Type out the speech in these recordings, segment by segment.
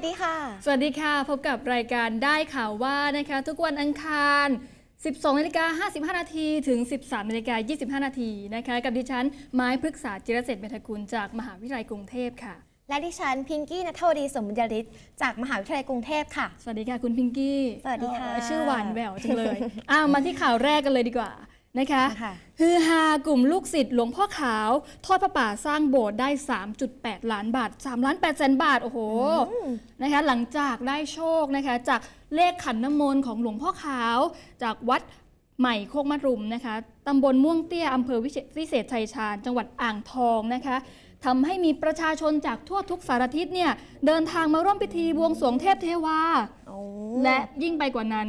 สดีค่ะ สวัสดีค่ะ พบกับรายการได้ข่าวว่านะคะ ทุกวันอังคาร 12นาฬิกา55 นาทีถึง 13นาฬิกา25 นาทีนะคะ กับดิฉัน ไม้พฤกษาจิรเศรษฐ์เมธกุลจากมหาวิทยาลัยกรุงเทพค่ะ และดิฉันพิงกี้นัทวดีสมบุญยริศจากมหาวิทยาลัยกรุงเทพค่ะ สวัสดีค่ะคุณพิงกี้สวัสดีค่ะเออชื่อหวานแหววจังเลย อ้าวมาที่ข่าวแรกกันเลยดีกว่า นะคะค่ะฮือฮากลุ่มลูกศิษย์หลวงพ่อขาว ทอดพระป่าสร้างโบสถ์ได้ 3.8 ล้านบาท3ล้าน8แสนบาท โอ้โหนะคะหลังจากได้โชคนะคะ จากเลขขันน้ำมนต์ของหลวงพ่อขาว จากวัดใหม่โคกมะรุมนะคะตำบลม่วงเตี้ยอำเภอวิเศษวิเศษชัยชาญ จังหวัดอ่างทองนะคะทำให้มีประชาชนจากทั่วทุกสารทิศเนี่ยเดินทางมาร่วมพิธีบวงสรวงเทพเทวาโอ้และยิ่งไปกว่านั้น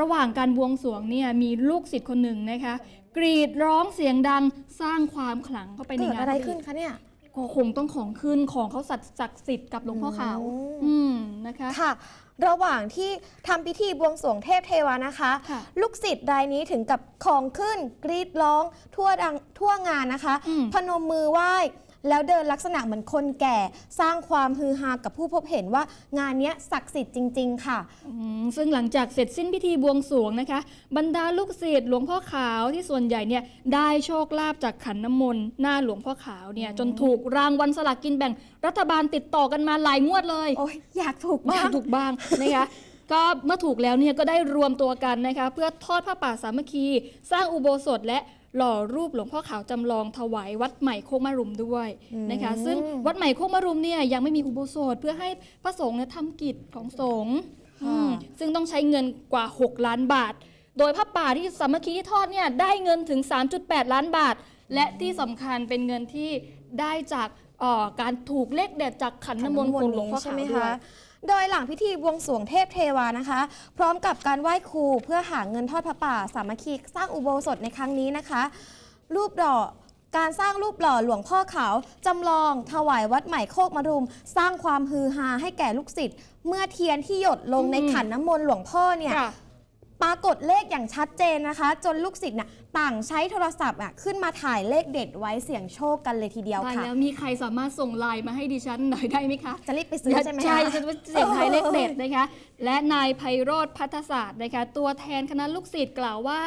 ระหว่างการบวงสรวงเนี่ยมีลูกศิษย์คนหนึ่งนะคะ กรีดร้องเสียงดังสร้างความขลังเข้าไปในเกิดงานอะไรขึ้นคะเนี่ย ก็คงต้องของขึ้นของเขาศักดิ์ศักดิ์สิทธิ์กับหลวงพ่อขาวอืม อืมนะคะ ค่ะ ระหว่างที่ทำพิธีบวงสรวงเทพเทวานะคะ ค่ะลูกศิษย์รายนี้ถึงกับของขึ้นกรีดร้องทั่วดังทั่วงานนะคะ อืม พนมมือไหว้ แล้วเดินลักษณะเหมือนคนแก่สร้างความฮือฮากับผู้พบเห็นว่างานเนี้ยศักดิ์สิทธิ์จริง ๆ ค่ะ อืมซึ่งหลังจากเสร็จสิ้นพิธีบวงสรวงนะคะ บรรดาลูกศิษย์หลวงพ่อขาวที่ส่วนใหญ่เนี่ยได้โชคลาภจากขันน้ำมนต์หน้าหลวงพ่อขาวเนี่ยจนถูกรางวัลสลากกินแบ่งรัฐบาลติดต่อกันมาหลายงวดเลย โอ้ยอยากถูกบ้าบ้างงถูกบ้างนะคะ ก็เมื่อถูกแล้วเนี่ยก็ได้รวมตัวกันนะคะ เพื่อทอดผ้าป่าสามัคคี สร้างอุโบสถและ หล่อรูปหลวงพ่อขาวจำลองถวายวัดใหม่โคกมะรุมด้วยนะคะอืมซึ่งวัดใหม่โคกมะรุมเนี่ยยังไม่มีอุโบสถเพื่อให้พระสงฆ์เนี่ยทำกิจของสงฆ์อืมซึ่งต้องใช้เงินกว่า 6 ล้านบาท โดยผ้าป่าที่สามัคคีที่ทอดเนี่ยได้เงินถึง 3.8 ล้านบาท และที่สำคัญเป็นเงินที่ได้จาก เอ่อการถูกเลขเด็ดจากขันน้ำมนต์ของหลวงพ่อใช่ขาวไหมด้วยคะโดยหลังพิธีบวงสรวงเทพเทวานะคะ พร้อมกับการไหว้ครูเพื่อหาเงินทอดพระป่า สามัคคีสร้างอุโบสถในครั้งนี้นะคะ รูปหล่อการสร้างรูปหล่อหลวงพ่อขาวจำลอง ถวายวัดใหม่โคกมะรุม สร้างความฮือฮาให้แก่ลูกศิษย์เมื่อเทียนที่หยดลงในอืมขันน้ำมนต์หลวงพ่อเนี่ย ค่ะ ปรากฏเลขอย่างชัดเจนนะคะ จนลูกศิษย์น่ะต่างใช้โทรศัพท์อะขึ้นมาถ่ายเลขเด็ดไว้เสี่ยงโชคกันเลยทีเดียวตายค่ะ แล้วมีใครสามารถส่งไลน์มาให้ดิฉันหน่อยได้ไหมคะ จะรีบไปซื้อใช่ไหมคะ ใช่จะเสียงไทายเลขเด็ดนะคะ และนายไพโรธพัฒศาสตร์นะคะ ตัวแทนคณะลูกศิษย์กล่าวว่า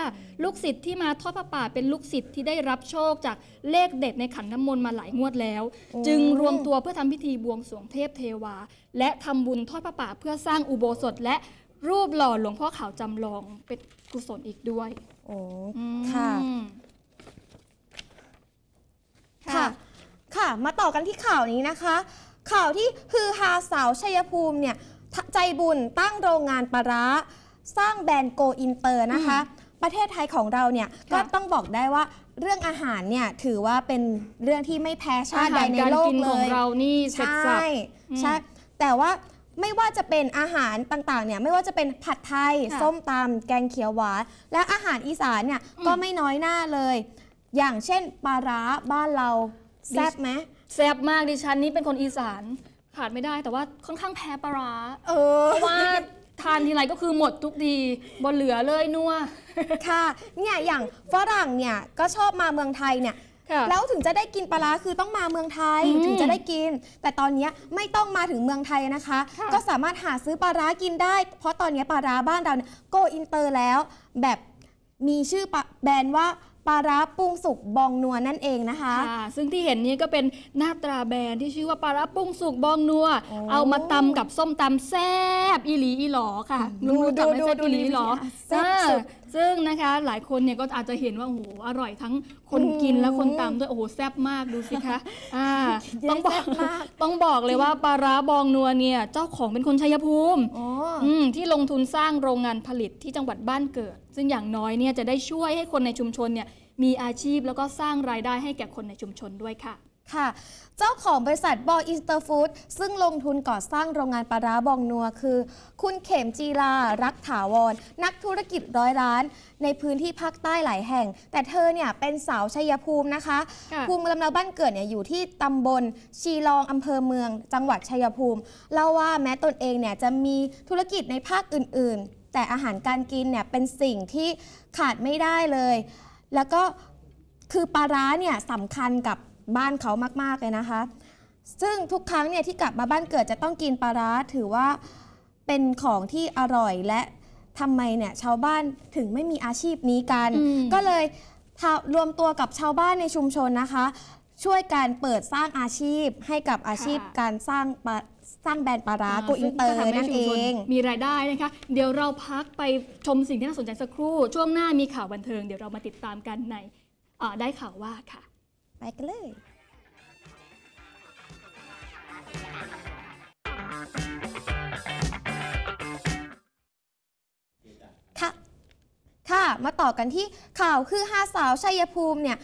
ลูกศิษย์ที่มาทอดพระป่าเป็นลูกศิษย์ที่ได้รับโชคจากเลขเด็ดในขันน้ำมนต์มาหลายงวดแล้วอืมจึงรวมตัวเพื่อทำพิธีบวงสรวงเทพเทวา และทำบุญทอดพระป่าเพื่อสร้างอุโบสถและ รูปหล่อหลวงพ่อขาวจำลองเป็นกุศลอีกด้วยโอ้อืมค่ะ ค่ะ ค่ะ มาต่อกันที่ข่าวนี้นะคะ ข่าวที่ฮือฮาสาวชัยภูมิเนี่ยทใจบุญตั้งโรงงานปลาร้า สร้างแบรนด์โกอินเตอร์นะคะ ประเทศไทยของเราเนี่ยก็ค่ะ ต้องบอกได้ว่าเรื่องอาหารเนี่ยถือว่าเป็นเรื่องที่ไม่แพ้ชาอาติใดหารในการโลกกินเลของย เรานี่เสร็จใช่สับอืมใช่แต่ว่า ไม่ว่าจะเป็นอาหารต่างๆเนี่ยไม่ว่าจะเป็นผัดไทย ค่ะส้มตำแกงเขียวหวานและอาหารอีสานเนี่ยอืมก็ไม่น้อยหน้าเลย อย่างเช่นปลาร้าบ้านเราแซ่บไหมแซ่บมากดิฉันนี่เป็นคนอีสานขาดไม่ได้แต่ว่าค่อนข้างแพ้ปลาร้าเออ เพราะว่าทานทีไรก็คือหมดทุกทีบนเหลือเลยนัว ค่ะ เนี่ย อย่างฝรั่งเนี่ย ก็ชอบมาเมืองไทยเนี่ยค่ะ แล้วถึงจะได้กินปลาร้าคือต้องมาเมืองไทยอืมถึงจะได้กิน แต่ตอนเนี้ยไม่ต้องมาถึงเมืองไทยนะคะค่ะก็สามารถหาซื้อปลาร้ากินได้ เพราะตอนเนี้ยปลาร้าบ้านเราเนี่ยโกอินเตอร์แล้ว แบบมีชื่อปะแบรนด์ว่าปลาร้าปรุงสุกบองนัวนั่นเองนะคะค่ะซึ่งที่เห็นนี้ก็เป็นหน้าตราแบรนด์ที่ชื่อว่าปลาร้าปรุงสุกบองนัวโอ้เอามาตำกับส้มตำแซ่บอีหลีอีหลอค่ะ ดูรู้จักไหมดูแซ่บดูอีหลีอีหลอดูแซ่บสุดอ่า ซึ่งนะคะหลายคนเนี่ยก็อาจจะเห็นว่าโอ้โหอร่อยทั้งคนกินและคนตำด้วยโอ้โหแซ่บมากดูสิคะอ่าต้องบอกแซ่บมากต้องบอกเลยว่าปลาร้าบองนัวเนี่ยเจ้าของเป็นคนชัยภูมิอ๋ออืมที่ลงทุนสร้างโรงงานผลิตที่จังหวัดบ้านเกิด ซึ่งอย่างน้อยเนี่ยจะได้ช่วยให้คนในชุมชนเนี่ยมีอาชีพแล้วก็สร้างรายได้ให้แก่คนในชุมชนด้วยค่ะ ค่ะ เจ้าของบริษัทบออินเตอร์ฟู้ดซึ่งลงทุนก่อสร้างโรงงานปลาร้าบองนัวคือ คุณเข็มจีรารักถาวร นักธุรกิจร้อยล้าน ในพื้นที่ภาคใต้หลายแห่ง แต่เธอเนี่ยเป็นสาวชัยภูมินะคะ ค่ะภูมิลำเนาบ้านเกิดเนี่ยอยู่ที่ตำบล ชีรองอำเภอเมือง จังหวัดชัยภูมิเล่าว่าแม้ตนเองเนี่ยจะมีธุรกิจในภาคอื่น ๆ แต่อาหารการกินเนี่ยเป็นสิ่งที่ขาดไม่ได้เลย แล้วก็คือปลาร้าเนี่ยสำคัญกับ บ้านเขามากๆเลยนะคะ ซึ่งทุกครั้งเนี่ยที่กลับมาบ้านเกิดจะต้องกินปลาร้าถือว่าเป็นของที่อร่อยและทำไมเนี่ยชาวบ้านถึงไม่มีอาชีพนี้กันอืมก็เลยทารวมตัวกับชาวบ้านในชุมชนนะคะ ช่วยการเปิดสร้างอาชีพให้กับอาชีพการสร้างปลาสร้างแบรนด์ปลาร้าโกอินเตอร์ซึ่งก็ทำให้นั่นชุเอมชงมีรายได้นะคะ เดี๋ยวเราพักไปชมสิ่งที่น่าสนใจสักครู่ ช่วงหน้ามีข่าวบันเทิง เดี๋ยวเรามาติดตามกันในอ่าได้ข่าวว่าค่ะ ไปกันเลย ค่ะ ค่ะ มาต่อกันที่ข่าวคือห้าสาวชัยภูมิเนี่ย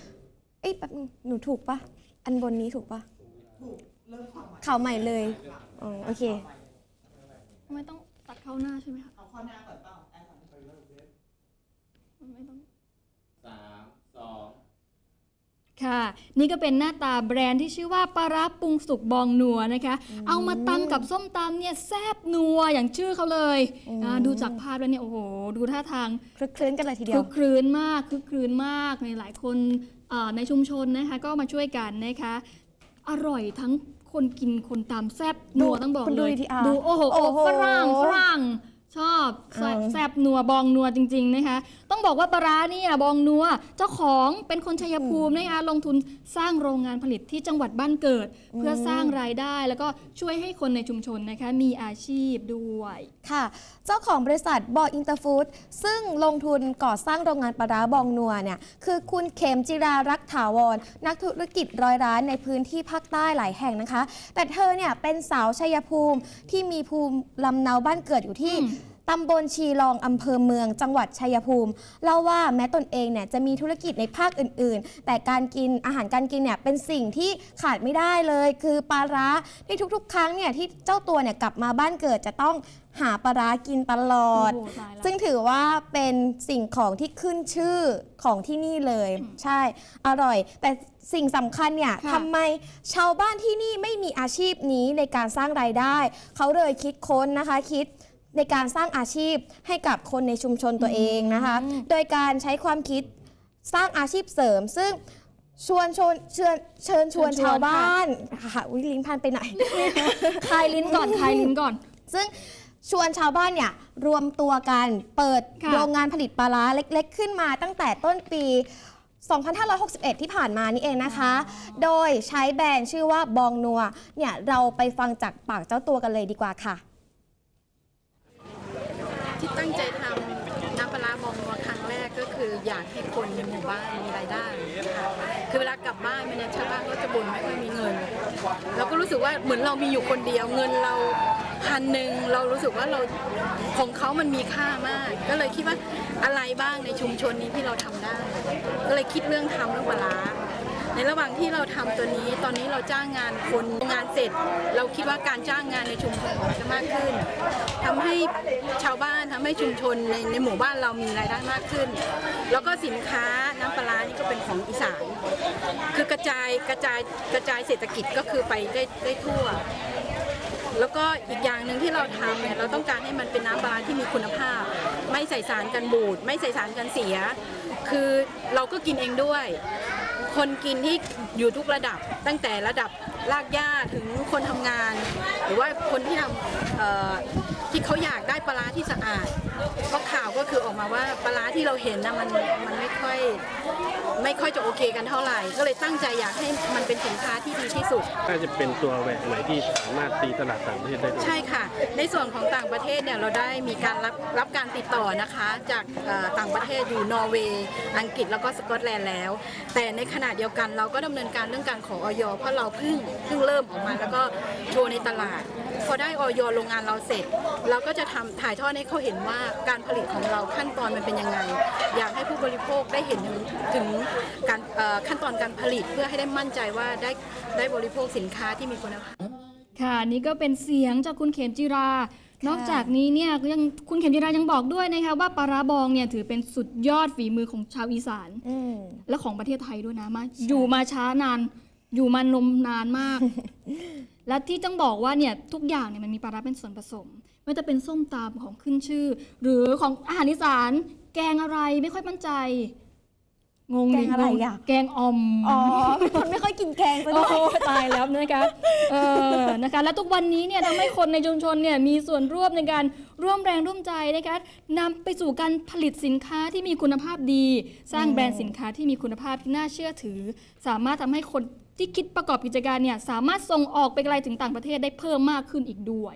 เอ้ยแป๊บนึงหนูถูกปะ อันบนนี้ถูกปะข่าวใหม่เลยอ๋อโอเค ไม่ต้องตัดเข้าหน้าใช่ไหมคะเอาเข้าหน้าก่อนเปล่าไม่ต้องสามสอง ค่ะ นี่ก็เป็นหน้าตาแบรนด์ที่ชื่อว่าปลาร้าปรุงสุกบองนัวนะคะ เอามาตำกับส้มตำเนี่ยแซบนัวอย่างชื่อเขาเลยอืมอ่าดูจากภาพแล้วเนี่ยโอ้โหดูท่าทางคลึกคลื้นกันเลยทีเดียคึว กครื้นมากคึกครื้นมากในหลายคนเอ่อในชุมชนนะคะก็มาช่วยกันนะคะ อร่อยทั้งคนกินคนตามแซบนัวดูต้องบอกคุณดูเลย VTR ดูโอ้โหโอ้โหฝรั่งฝรั่งชอบแซบเออแซบนัวบองนัวจริง ๆนะคะต้องบอกว่าปลาร้าเนี่ยบองนัวเจ้าของเป็นคนชัยภูมินะคะลงทุนสร้างโรงงานผลิตที่จังหวัดบ้านเกิด เพื่อสร้างรายได้ แล้วก็ช่วยให้คนในชุมชนนะคะมีอาชีพด้วย ค่ะ เจ้าของบริษัทบออินเตอร์ฟู้ดซึ่งลงทุนก่อสร้างโรงงานปลาร้าบองนัวเนี่ยคือคุณเขมจิรารักษ์ถาวร นักธุรกิจร้อยร้านในพื้นที่ภาคใต้หลายแห่งนะคะ แต่เธอเนี่ยเป็นสาวชัยภูมิที่มีภูมิลำเนาบ้านเกิดอยู่ที่อืม ตำบลชีรองอำเภอเมือง จังหวัดชัยภูมิเล่าว่าแม้ตนเองเนี่ยจะมีธุรกิจในภาคอื่น ๆ แต่การกินอาหารการกินเนี่ยเป็นสิ่งที่ขาดไม่ได้เลย คือปลาร้าในทุกๆ ครั้งเนี่ยที่เจ้าตัวเนี่ยกลับมาบ้านเกิดจะต้องหาปลาร้ากินตลอด โอ้โหตายละ ซึ่งถือว่าเป็นสิ่งของที่ขึ้นชื่อของที่นี่เลย ใช่ อร่อย แต่สิ่งสำคัญเนี่ยค่ะ ทำไมชาวบ้านที่นี่ไม่มีอาชีพนี้ในการสร้างรายได้ เขาเลยคิดค้นนะคะ คิด ในการสร้างอาชีพให้กับคนในชุมชนตัวเองนะคะ โดยการใช้ความคิดสร้างอาชีพเสริม ซึ่งชวนชวนเชิญเชิญชวนเชิญชวนชาวบ้านค่ะวิลิ้นพันไปไหนคลายลิ้นก่อนคลายลิ้นก่อน ซึ่งชวนชาวบ้านเนี่ยรวมตัวกันเปิดค่ะโรงงานผลิตปลาร้าเล็ก ๆ ขึ้นมาตั้งแต่ต้นปี 2561 ที่ผ่านมานี่เองนะคะ โดยใช้แบรนด์ชื่อว่าบองนัวเนี่ยเราไปฟังจากปากเจ้าตัวกันเลยดีกว่าค่ะ ที่ตั้งใจทำน้ำปลาบองนัวครั้งแรกก็คืออยากให้คนในหมู่บ้านมีรายได้ะคะคือเวลากลับบ้านมาเนี่ยชาวบ้านก็จะบ่นไม่ค่อยมีเงินเราก็รู้สึกว่าเหมือนเรามีอยู่คนเดียวเงินเราพันหนึ่งเรารู้สึกว่าเราของเขามันมีค่ามาก ก็เลยคิดว่าอะไรบ้างในชุมชนนี้ที่เราทำได้ ก็เลยคิดเรื่องทำเรื่องปลาร้า ในระหว่างที่เราทำตัวนี้ ตอนนี้เราจ้างงานคนงานเสร็จ เราคิดว่าการจ้างงานในชุมชนจะมากขึ้นทำให้ชาวบ้านทำให้ชุมชนในในหมู่บ้านเรามีรายได้มากขึ้น แล้วก็สินค้าน้ำปลาร้านี่ก็เป็นของอีสานคือกระจายกระจายกระจายเศรษฐกิจก็คือไปได้ได้ทั่วแล้วก็อีกอย่างหนึ่งที่เราทำเนี่ยเราต้องการให้มันเป็นน้ำปลาที่มีคุณภาพ ไม่ใส่สารกันบูด ไม่ใส่สารกันเสีย คือเราก็กินเองด้วย คนกินที่อยู่ทุกระดับ ตั้งแต่ระดับรากหญ้าถึงคนทำงาน หรือว่าคนที่ทำเอ่อ ที่เขาอยากได้ปลาร้าที่สะอาดเพราะข่าวก็คือออกมาว่าปลาร้าที่เราเห็นนะมันมันไม่ค่อยไม่ค่อยจะโอเคกันเท่าไหร่ ก็เลยตั้งใจอยากให้มันเป็นสินค้าที่ดีที่สุด น่าจะเป็นตัวแหวกใหม่ที่สามารถตีตลาดต่างประเทศได้ด้วยใช่ค่ะ ในส่วนของต่างประเทศเนี่ยเราได้มีการรับรับการติดต่อนะคะจากเอ่อต่างประเทศอยู่นอร์เวย์ อังกฤษแล้วก็สกอตแลนด์แล้ว แต่ในขณะเดียวกันเราก็ดำเนินการเรื่องการขอออยเพราะเราเพิ่งเพิ่งเริ่มออกมาแล้วก็โชว์ในตลาด พอได้ออยโรงงานเราเสร็จ เราก็จะทำถ่ายทอดให้เขาเห็นว่าการผลิตของเราขั้นตอนมันเป็นยังไง อยากให้ผู้บริโภคได้เห็นถึงถึงการเอ่อขั้นตอนการผลิตเพื่อให้ได้มั่นใจว่าได้ได้บริโภคสินค้าที่มีคุณภาพค่ะนี่ก็เป็นเสียงจากคุณเขมจิรา นอกจากนี้เนี่ยก็ยังคุณเขมจิรายังบอกด้วยนะคะว่าปลาร้าบองเนี่ยถือเป็นสุดยอดฝีมือของชาวอีสานอืมและของประเทศไทยด้วยนะมาอยู่มาช้านาน อยู่มานมนานมาก และที่ต้องบอกว่าเนี่ยทุกอย่างเนี่ยมันมีปลาร้าเป็นส่วนผสม ไม่ว่าจะเป็นส้มตำของขึ้นชื่อ หรือของอาหารอีสาน แกงอะไรไม่ค่อยมั่นใจ งงแกดิงอะไรอะ แกงอ่อม อ๋อเป็นคนไม่ค่อยกินแกงซะโอ้ด้วยโหตายแล้วนะคะเออนะคะ และทุกวันนี้เนี่ยทำให้คนในชุมชนเนี่ยมีส่วนร่วมในการร่วมแรงร่วมใจนะคะนำไปสู่การผลิตสินค้าที่มีคุณภาพดี สร้างอืมแบรนด์สินค้าที่มีคุณภาพที่น่าเชื่อถือ สามารถทำให้คน ที่คิดประกอบกิจการเนี่ยสามารถส่งออกไปไกลถึงต่างประเทศได้เพิ่มมากขึ้นอีกด้วย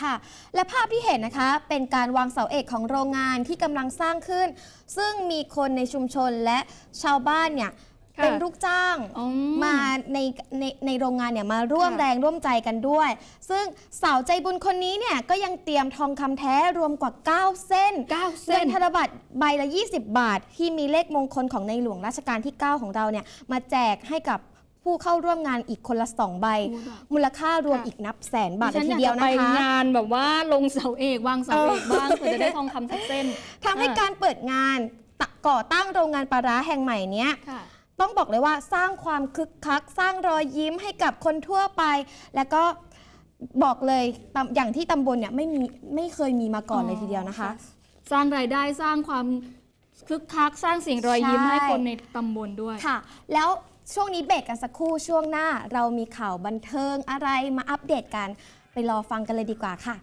ค่ะ และภาพที่เห็นนะคะเป็นการวางเสาเอกของโรงงานที่กำลังสร้างขึ้น ซึ่งมีคนในชุมชนและชาวบ้านเนี่ยค่ะเป็นลูกจ้างอ๋อมาในในในโรงงานเนี่ยมาร่วมค่ะแรงร่วมใจกันด้วย ซึ่งสาวใจบุญคนนี้เนี่ยก็ยังเตรียมทองคำแท้รวมกว่า 9 เส้นเก้าเงิเส้นนธนบัตรใบละ 20 บาท ที่มีเลขมงคลของในหลวงรัชกาลที่ 9 ของเราเนี่ยมาแจกให้กับ ผู้เข้าร่วมงานอีกคนละ2ใบโอ้ดอกมูลค่ารวมค่ะอีกนับแสนบาทดิเลฉัยนทีอยากเดียวจะนะไปคะงานแบบว่าลงเสาเอกวางเสาเอกบ้างเพื่อจะได้ทองคำสักเส้นทำให้อ่าการเปิดงานตะก่อตั้งโรงงานปลาร้าแห่งใหม่เนี้ยค่ะต้องบอกเลยว่าสร้างความคึกคัก สร้างรอยยิ้มให้กับคนทั่วไป แล้วก็บอกเลยตำอย่างที่ตำบลเนี่ยไม่มีไม่เคยมีมาก่อนเลยทีเดียวนะคะ สร้างรายได้สร้างความคึกคัก สร้างเสียงรอยยิ้มใช่ให้คนในตำบลด้วยค่ะ แล้ว ช่วงนี้เบรกกันสักครู่ช่วงหน้า เรามีข่าวบันเทิงอะไรมาอัปเดตกันไปรอฟังกันเลยดีกว่าค่ะ